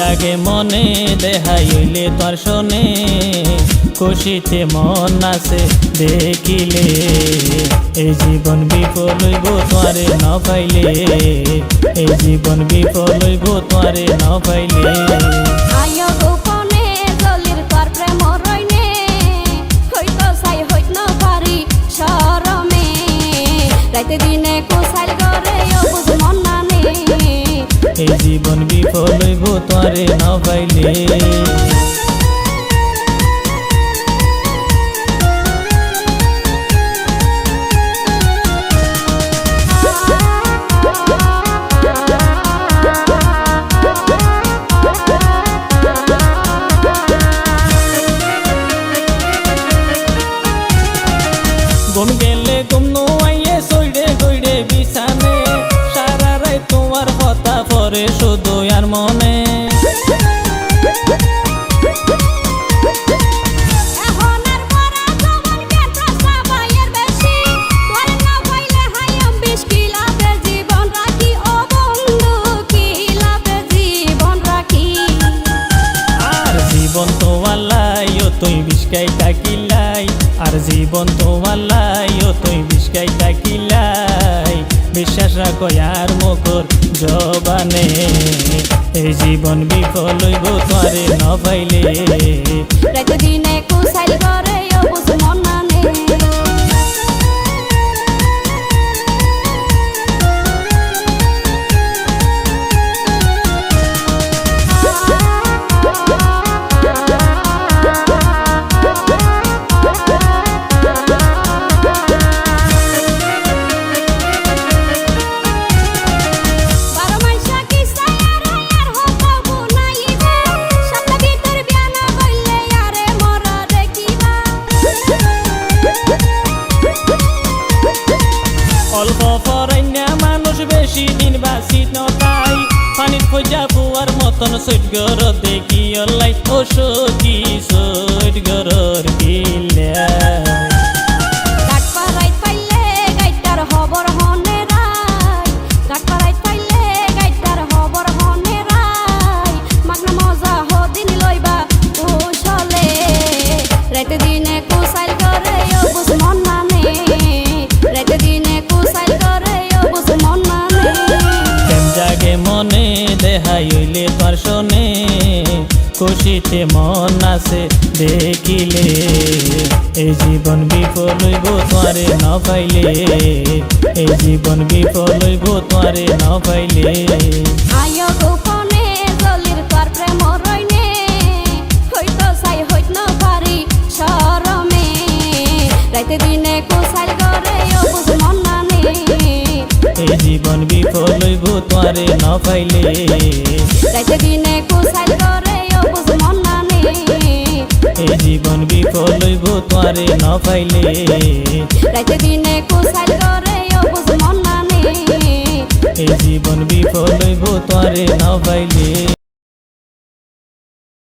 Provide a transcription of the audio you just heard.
জাগে মনে দেহাই হইলে তোর শোনে খুশিতে মন আছে দেখিলে। এই জীবন বিফল হইব তোরে ন পাইলে এই জীবন বিফল হইব তোরে ন পাইলে আয় গোপনে এই জীবন বিফল হইব তোরে ন পাইলে। ঘুম গেলে ঘুম নোয়াইয়ে সইডে তুই বিস্কাই থাকিলাই, আর জীবন তো আল্লাই ও তুই বিষ্কাই থাকিলাই। বিশ্বাস রাখো আর মকর জবানে, এই জীবন বিফল হইব তোরে ন দিনে কুসাইল করে মন পাইলে গাইটার হবর হনে রাই মাগনা মজা হদিন লইবা কুশলে। রাইতে দিনে খুশিতে মন আছে, দেখিলে। এই জীবন বিফল হইব তোরে ন পাইলে এই জীবন বিফল হইব তোরে ন পাইলে এই জীবন বিফল হইব তোরে ন পাইলে। রাইতে দিনে কুসাইল করে অবুজ মন নানে এই জীবন বিফল হইব তোরে ন পাইলে। রাইতে দিনে কুসাইল করে অবুজ মন নানে এই জীবন বিফল হইব তোরে ন পাইলে।